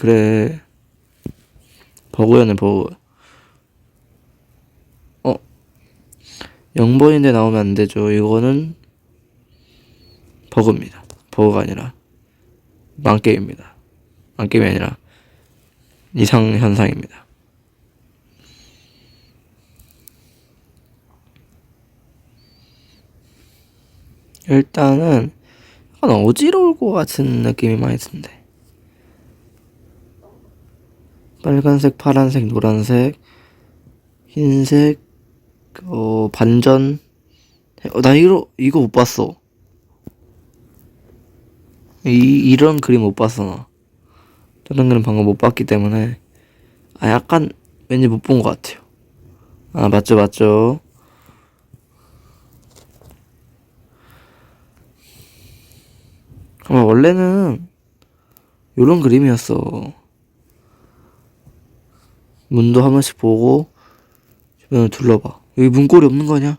그래. 버그였네 버그. 어? 0번인데 나오면 안 되죠. 이거는 버그입니다. 버그가 아니라. 망게임입니다. 망게임이 아니라 이상 현상입니다. 일단은 약간 어지러울 것 같은 느낌이 많이 든대. 빨간색, 파란색, 노란색, 흰색, 어 반전. 어, 나 이거 이거 못 봤어. 이 이런 그림 못 봤어 나. 저런 그림 방금 못 봤기 때문에 아 약간 왠지 못 본 것 같아요. 아 맞죠 맞죠. 아, 원래는 요런 그림이었어. 문도 한 번씩 보고 주변을 둘러봐. 여기 문고리 없는 거 아니야?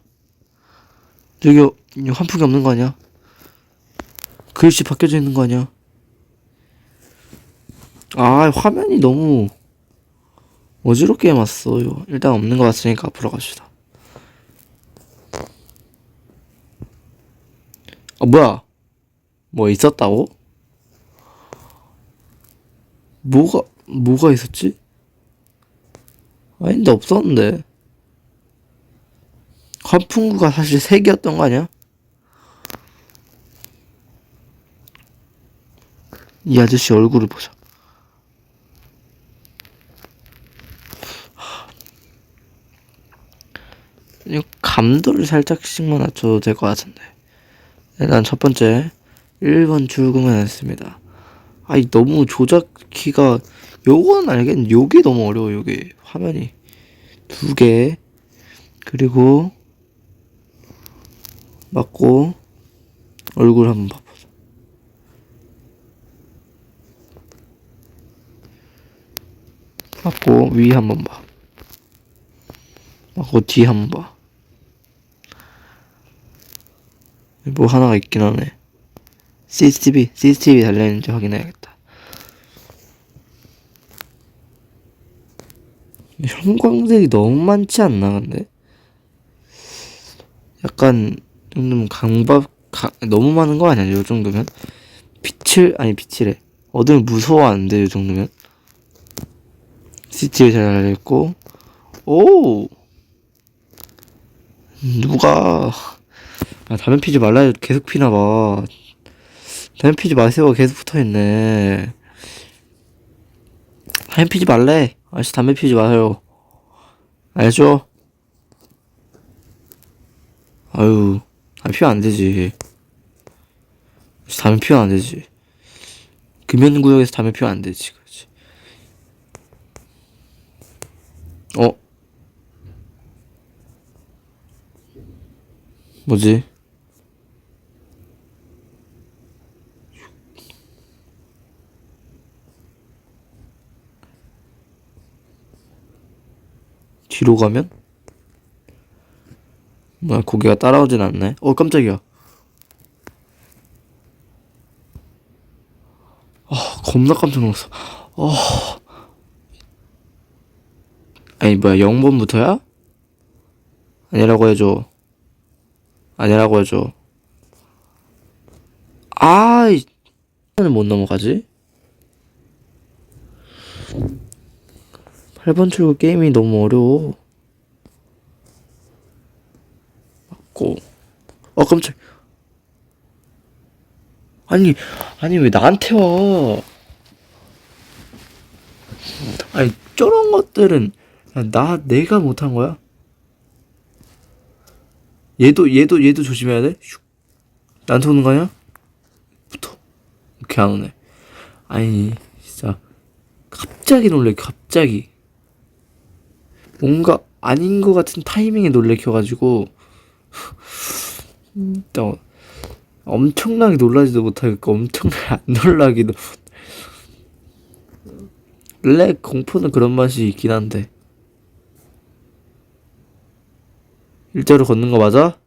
저기 어, 환풍기 없는 거 아니야? 글씨 바뀌어져 있는 거 아니야? 아 화면이 너무 어지럽게 해놨어요. 일단 없는 거 같으니까 앞으로 갑시다. 아 뭐야? 뭐 있었다고? 뭐가 뭐가 있었지? 아닌데 없었는데 환풍구가 사실 세 개였던 거 아니야? 이 아저씨 얼굴을 보자. 이 감도를 살짝씩만 낮춰도 될 것 같은데. 일단 첫 번째 1번 출금을 했습니다. 아이 너무 조작키가 요건 알겠는데 요게 너무 어려워 요게 화면이 두 개 그리고 맞고 얼굴 한번 봐보자. 맞고 위 한번 봐. 맞고 뒤 한번 봐. 뭐 하나가 있긴 하네. CCTV, CCTV 달려있는지 확인해야겠다. 형광색이 너무 많지 않나, 근데? 약간, 이 정도면 강박, 가, 너무 많은 거 아니야, 이 정도면? 빛을, 아니, 빛이래. 어둠을 무서워하는데, 이 정도면? CCTV 잘 달려있고, 오! 누가, 아, 담배 피지 말라, 계속 피나 봐. 담배 피지 마세요. 계속 붙어 있네. 담배 피지 말래. 아저씨 담배 피지 마세요. 알죠? 아유, 담배 피면 안 되지. 담배 피면 안 되지. 금연구역에서 담배 피면 안 되지. 그렇지. 어? 뭐지? 뒤로 가면? 뭐야 고개가 따라오진 않네 어 깜짝이야 아 겁나 깜짝 놀랐어 어 아니 뭐야 0번부터야? 아니라고 해줘 아니라고 해줘 아이 못 넘어가지? 8번 출구 게임이 너무 어려워. 맞고. 어, 깜짝. 아니, 아니, 왜 나한테 와? 아니, 저런 것들은, 야, 나, 내가 못한 거야? 얘도, 얘도, 얘도 조심해야 돼? 슉. 나한테 오는 거 아니야? 붙어. 이렇게 안 오네. 아니, 진짜. 갑자기 놀래, 갑자기. 뭔가 아닌 것 같은 타이밍에 놀래켜가지고 또 엄청나게 놀라지도 못하겠고 엄청나게 안 놀라기도 원래 공포는 그런 맛이 있긴 한데 일자로 걷는 거 맞아?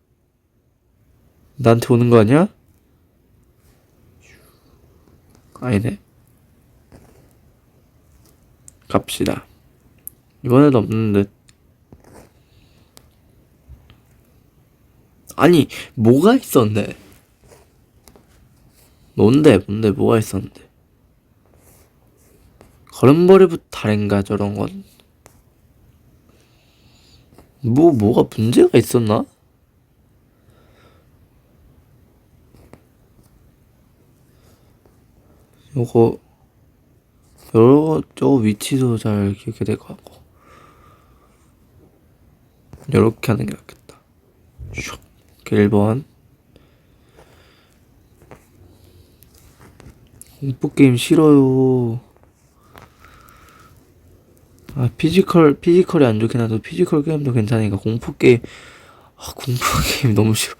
나한테 오는 거 아니야? 아니네 갑시다. 이번에도 없는 듯. 아니, 뭐가 있었는데? 뭔데, 뭔데, 뭐가 있었는데? 걸음걸이부터 다른가, 저런 건? 뭐, 뭐가 문제가 있었나? 요거, 여러, 저 위치도 잘 기억이 될것 같고. 요렇게 하는 게 낫겠다. 슉. 이렇게 1번. 공포게임 싫어요. 아, 피지컬, 피지컬이 안 좋긴 하도 피지컬 게임도 괜찮으니까 공포게임, 아, 공포게임 너무 싫어.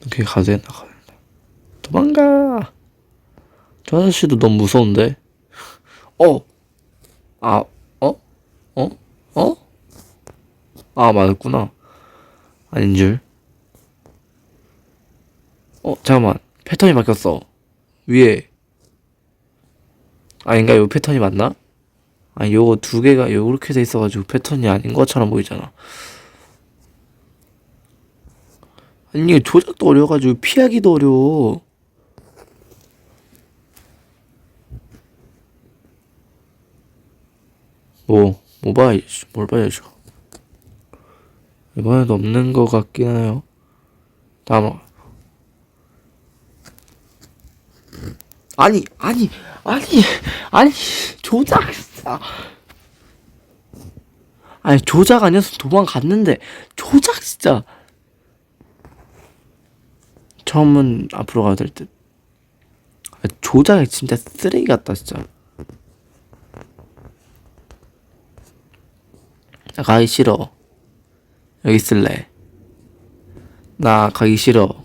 이렇게 가야 된다, 가야 된다. 도망가! 저 아저씨도 너무 무서운데? 어! 아, 어? 어? 어? 아, 맞았구나. 아닌 줄. 어, 잠깐만. 패턴이 바뀌었어. 위에. 아닌가? 요 패턴이 맞나? 아니, 요거 두 개가 요렇게 돼 있어가지고 패턴이 아닌 것처럼 보이잖아. 아니, 이게 조작도 어려워가지고 피하기도 어려워. 뭐, 뭐 봐야지, 뭘 봐야죠. 이번에도 없는 것 같긴 해요. 다음. 아니, 아니, 아니, 아니, 조작, 진짜. 아니, 조작 아니었으면 도망갔는데, 조작, 진짜. 처음은 앞으로 가야 될 듯. 아, 조작이 진짜 쓰레기 같다, 진짜. 나 가기 싫어. 여기 있을래. 나 가기 싫어.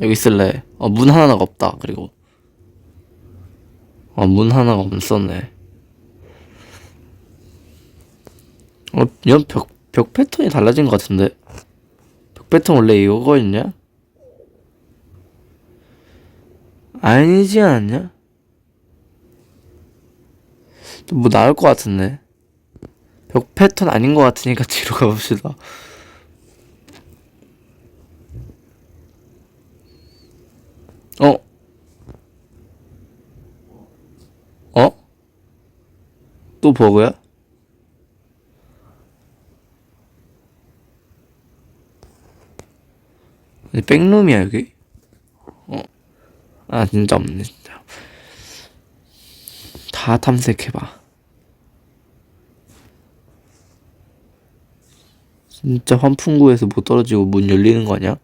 여기 있을래. 어, 문 하나가 없다. 그리고. 어, 문 하나가 없었네. 어, 이건 벽, 벽 패턴이 달라진 것 같은데. 벽 패턴 원래 이거였냐? 아니지 않냐? 뭐 나올 것 같은데. 벽 패턴 아닌 것 같으니까 뒤로 가봅시다. 어? 어? 또 버그야? 백룸이야 여기? 어? 아 진짜 없네 진짜. 다 탐색해봐. 진짜 환풍구에서 못 떨어지고 문 열리는 거 아니야?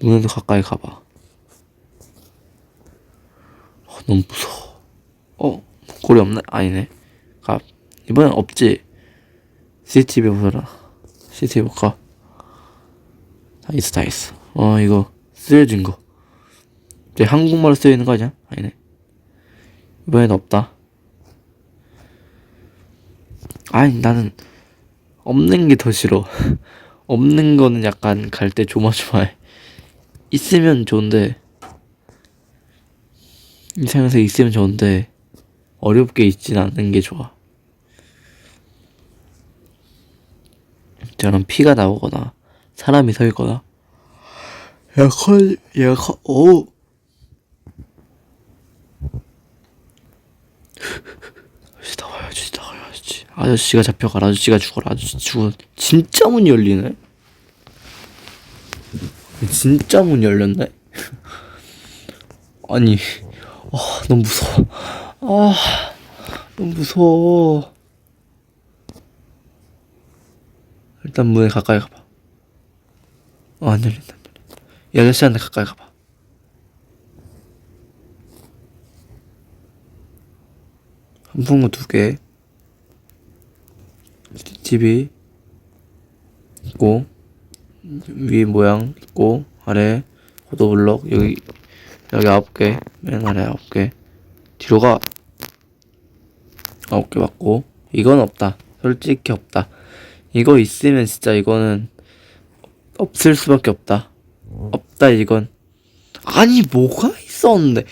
문에도 가까이 가봐. 어, 너무 무서워. 어, 고리 없네? 아니네. 가. 이번엔 없지? CCTV 보라. CCTV 볼까? 다 있어, 다 있어. 어, 이거 쓰여진 거. 이제 한국말로 쓰여 있는 거 아니야? 아니네. 이번엔 없다. 아니, 나는 없는 게 더 싫어. 없는 거는 약간 갈 때 조마조마해. 있으면 좋은데, 이 세상에서 있으면 좋은데, 어렵게 있진 않는 게 좋아. 저런 피가 나오거나, 사람이 서 있거나, 에어컨, 에어컨, 오! 아저씨 나와요 아저씨 나와요 아저씨 아저씨가 잡혀가라 아저씨가 죽어라 아저씨 죽어. 진짜 문 열리네? 진짜 문 열렸네? 아니 아 너무 무서워. 아 너무 무서워. 일단 문에 가까이 가봐. 어, 안 열린다 이 아저씨한테 가까이 가봐. 한풍구 두 개, CCTV 있고 위 모양 있고 아래 고도블록 여기 여기 아홉 개, 맨 아래 아홉 개 뒤로 가 아홉 개 맞고 이건 없다. 솔직히 없다. 이거 있으면 진짜 이거는 없을 수밖에 없다. 없다 이건. 아니 뭐가 있었는데?